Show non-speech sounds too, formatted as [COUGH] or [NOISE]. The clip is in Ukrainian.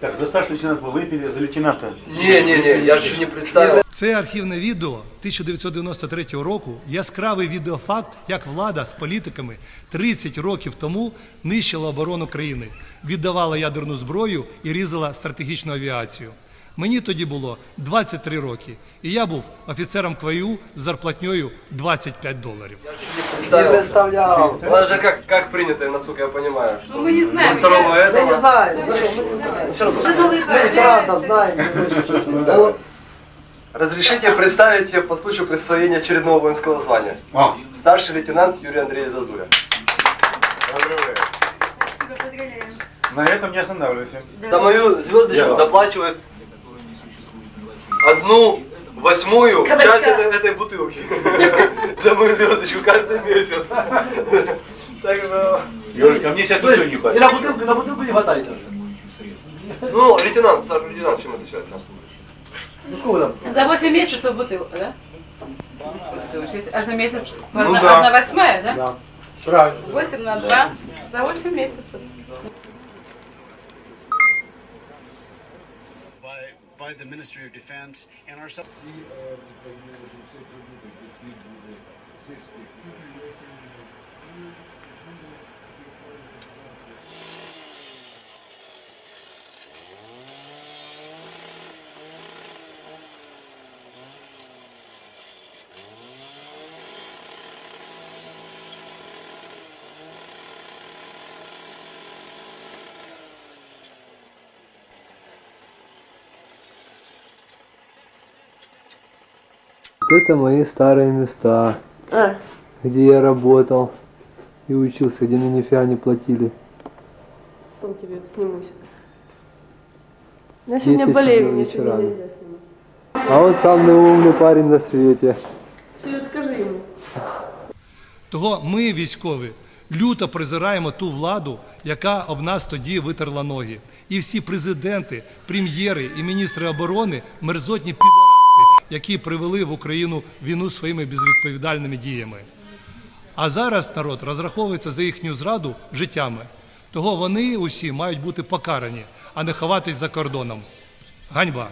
Так, за старшого лейтенанта вы выпили, за лейтенанта. Не-не-не, я ще не представив. Це архівне відео 1993 року. Яскравий відеофакт, як влада з політиками 30 років тому нищила оборону країни, віддавала ядерну зброю і різала стратегічну авіацію. Мені тоді було 23 роки, і я був офіцером КВЮ з зарплатньою 25 доларів. Не представлял. У нас же как, как принято, насколько я понимаю. Ну, мы не знаем. Второго Я- этого. Мы ветерана Ну, Разрешите представить ее по случаю присвоения очередного воинского звания. А, Старший лейтенант Юрий Андреевич Зазуля. на этом не останавливайся. За мою звездочку Я. одну восьмую Кабачка. часть этой, этой бутылки. [LAUGHS] За мою звездочку каждый месяц. [LAUGHS] Так что... Юрочка, а мне сейчас ничего не И хватит. на бутылку, на бутылку не хватает даже. Ну, лейтенант, старший лейтенант, чем отличается? Ну сколько там? За 8 месяцев бутылка, да? Аж на месяц? Ну одна, да. одна восьмая, да? Да. Правильно. 8 на 2. За 8 месяцев. By, the Ministry of Defense and our Вот это мои старые места, где я работал и учился, где мне нифига не платили. Потом тебе снимусь. Я Здесь сегодня я болею, сидел мне сегодня вечерами. нельзя снимать. А вот самый умный парень на свете. Сереж, скажи ему. Того ми, військові, люто презираємо ту владу, яка об нас тоді витерла ноги. І всі президенти, прем'єри і міністри оборони мерзотні підараси, які привели в Україну війну своїми безвідповідальними діями. А зараз народ розраховується за їхню зраду життями. Того вони усі мають бути покарані, а не ховатись за кордоном. Ганьба!